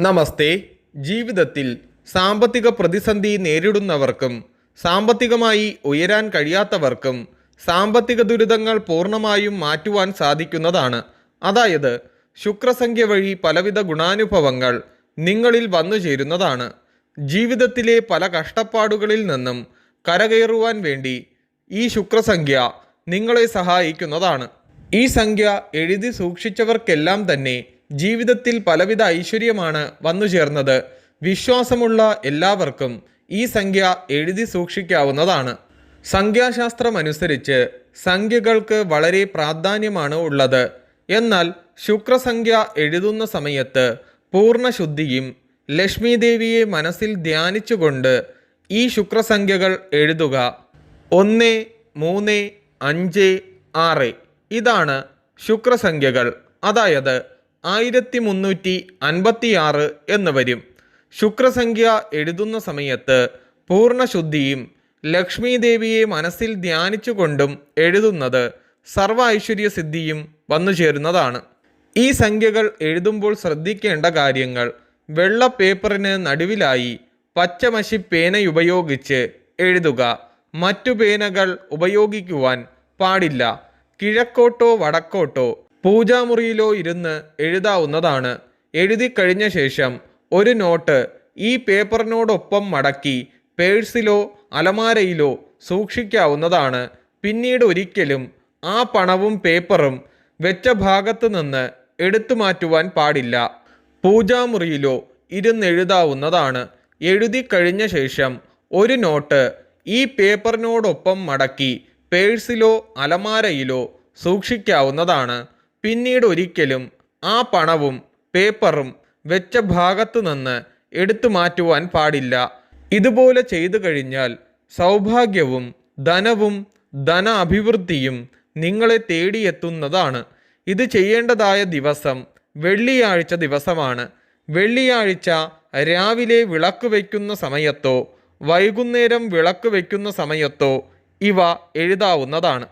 നമസ്തേ. ജീവിതത്തിൽ സാമ്പത്തിക പ്രതിസന്ധി നേരിടുന്നവർക്കും സാമ്പത്തികമായി ഉയരാൻ കഴിയാത്തവർക്കും സാമ്പത്തിക ദുരിതങ്ങൾ പൂർണമായും മാറ്റുവാൻ സാധിക്കുന്നതാണ്. അതായത് ശുക്രസംഖ്യ വഴി പലവിധ ഗുണാനുഭവങ്ങൾ നിങ്ങളിൽ വന്നു ചേരുന്നതാണ്. ജീവിതത്തിലെ പല കഷ്ടപ്പാടുകളിൽ നിന്നും കരകയറുവാൻ വേണ്ടി ഈ ശുക്രസംഖ്യ നിങ്ങളെ സഹായിക്കുന്നതാണ്. ഈ സംഖ്യ എഴുതി സൂക്ഷിച്ചവർക്കെല്ലാം തന്നെ ജീവിതത്തിൽ പലവിധ ഐശ്വര്യമാണ് വന്നു ചേർന്നത്. വിശ്വാസമുള്ള എല്ലാവർക്കും ഈ സംഖ്യ എഴുതി സൂക്ഷിക്കാവുന്നതാണ്. സംഖ്യാശാസ്ത്രമനുസരിച്ച് സംഖ്യകൾക്ക് വളരെ പ്രാധാന്യമാണ് ഉള്ളത്. എന്നാൽ ശുക്രസംഖ്യ എഴുതുന്ന സമയത്ത് പൂർണശുദ്ധിയും ലക്ഷ്മി ദേവിയെ മനസ്സിൽ ധ്യാനിച്ചുകൊണ്ട് ഈ ശുക്രസംഖ്യകൾ എഴുതുക. ഒന്ന് മൂന്ന് അഞ്ച് ആറ് ഇതാണ് ശുക്രസംഖ്യകൾ. അതായത് ആയിരത്തി മുന്നൂറ്റി അൻപത്തി ആറ് എന്ന് വരും. ശുക്രസംഖ്യ എഴുതുന്ന സമയത്ത് പൂർണശുദ്ധിയും ലക്ഷ്മി ദേവിയെ മനസ്സിൽ ധ്യാനിച്ചുകൊണ്ടും എഴുതുന്നത് സർവ ഐശ്വര്യ സിദ്ധിയും വന്നു ചേരുന്നതാണ് ഈ സംഖ്യകൾ എഴുതുമ്പോൾ ശ്രദ്ധിക്കേണ്ട കാര്യങ്ങൾ വെള്ള പേപ്പറിന് നടുവിലായി പച്ചമഷി പേനയുപയോഗിച്ച് എഴുതുക. മറ്റു പേനകൾ ഉപയോഗിക്കുവാൻ പാടില്ല. കിഴക്കോട്ടോ വടക്കോട്ടോ പൂജാമുറിയിലോ ഇരുന്ന് എഴുതാവുന്നതാണ്. എഴുതി കഴിഞ്ഞ ശേഷം ഒരു നോട്ട് ഈ പേപ്പറിനോടൊപ്പം മടക്കി പേഴ്സിലോ അലമാരയിലോ സൂക്ഷിക്കാവുന്നതാണ്. പിന്നീട് ഒരിക്കലും ആ പണവും പേപ്പറും വെച്ച ഭാഗത്ത് നിന്ന് എടുത്തു മാറ്റുവാൻ പാടില്ല. പൂജാമുറിയിലോ ഇരുന്നെഴുതാവുന്നതാണ് എഴുതി കഴിഞ്ഞ ശേഷം ഒരു നോട്ട് ഈ പേപ്പറിനോടൊപ്പം മടക്കി പേഴ്സിലോ അലമാരയിലോ സൂക്ഷിക്കാവുന്നതാണ്. പിന്നീട് ഒരിക്കലും ആ പണവും പേപ്പറും വെച്ച ഭാഗത്തു നിന്ന് എടുത്തു മാറ്റുവാൻ പാടില്ല. ഇതുപോലെ ചെയ്തു കഴിഞ്ഞാൽ സൗഭാഗ്യവും ധനവും ധന അഭിവൃദ്ധിയും നിങ്ങളെ തേടിയെത്തുന്നതാണ്. ഇത് ചെയ്യേണ്ടതായ ദിവസം വെള്ളിയാഴ്ച ദിവസമാണ്. വെള്ളിയാഴ്ച രാവിലെ വിളക്ക് വയ്ക്കുന്ന സമയത്തോ വൈകുന്നേരം വിളക്ക് വയ്ക്കുന്ന സമയത്തോ ഇവ എഴുതാവുന്നതാണ്.